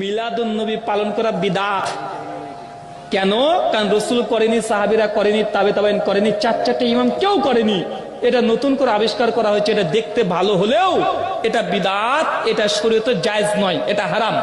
মিলাদুন নবী পালন করা বিদাত। কেন? কারণ রসুল করেনি, সাহাবিরা করেনি তাবে তাবেন করেনি, চার চারটে ইমাম কেউ করেনি। এটা নতুন করে আবিষ্কার করা হয়েছে, এটা দেখতে ভালো হলেও এটা বিদাত, এটা শরীয়তে জায়জ নয়, এটা হারাম।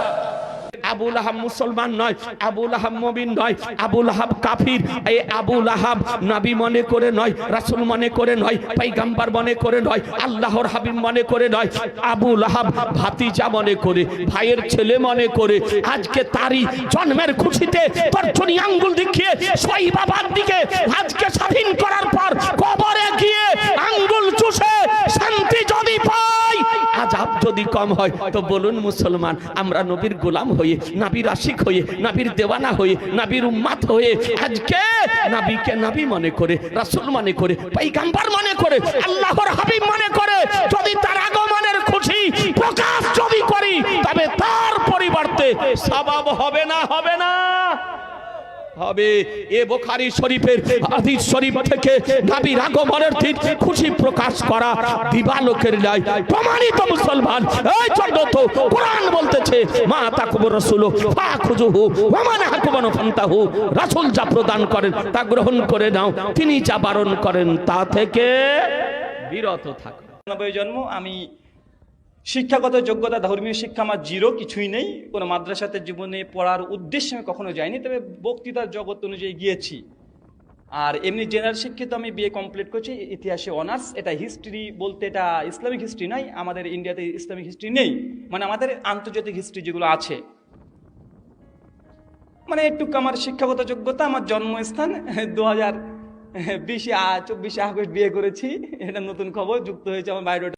আবুল আহাব মুসলমান নয় আবুল আহাব মবিন নয় আবুল আহাব কাফির। এই আবুল আহাব নবী মনে করে নয়, রাসূল মনে করে নয়, পয়গম্বর মনে করে নয়, আল্লাহর হাবিব মনে করে নয় আবুল আহাব ভাতিজা মনে করে, ভাইয়ের ছেলে মনে করে। আজকে তারই জন্মের খুশিতে তর্জনী আঙ্গুল দেখিয়ে সই বাবার দিকে আজকে স্বাধীন করার পর কবরে যদি কম হয়, তো বলুন মুসলমান, আমরা নবীর গোলাম হয়ে, নাবির আশিক হয়ে, নাবির দেওয়ানা হয়ে, নাবির উম্মাত হয়ে আজকে নাবিকে নাবি মনে করে, রাসুল মনে করে পাইগাম্বার মনে করে, আল্লাহর হাবিব মনে করে, যদি তার আগমনের খুশি প্রকাশ যদি করি, তবে তার পরিবর্তে স্বভাব হবে না হবে। হবে। এ বোখারি শরীফের হাদিস শরীফ থেকে নবীর আগমনের দিন খুশি প্রকাশ করা দিবালোকের নাই প্রমাণিত মুসলমান। এই চন্দ্র তো কোরআন বলতেছে, মা তাকুব রাসূল ফাখুজুহু ওয়া মান হাকুমান ফান্তাহু। রাসূল যা প্রদান করেন, তা গ্রহণ করে নাও। তিনি যা বারণ করেন, তা থেকে বিরত থাকো। জন্ম, আমি শিক্ষাগত যোগ্যতা, ধর্মীয় শিক্ষা আমার জিরো কিছুই নেই। কোনো মাদ্রাসাতে জীবনে পড়ার উদ্দেশ্যে আমি কখনো যাইনি, তবে বক্তৃতার জগৎ অনুযায়ী গিয়েছি। আর এমনি জেনারেল শিক্ষিত আমি বিএ কমপ্লিট করছি, ইতিহাসে অনার্স এটা হিস্ট্রি বলতে এটা ইসলামিক হিস্ট্রি নয়, আমাদের ইন্ডিয়াতে ইসলামিক হিস্ট্রি নেই। মানে আমাদের আন্তর্জাতিক হিস্ট্রি যেগুলো আছে। মানে একটু আমার শিক্ষাগত যোগ্যতা, আমার জন্মস্থান দু হাজার বিশে চব্বিশে আগস্ট বিয়ে করেছি, এটা নতুন খবর, যুক্ত হয়েছে আমার বায়োডাটা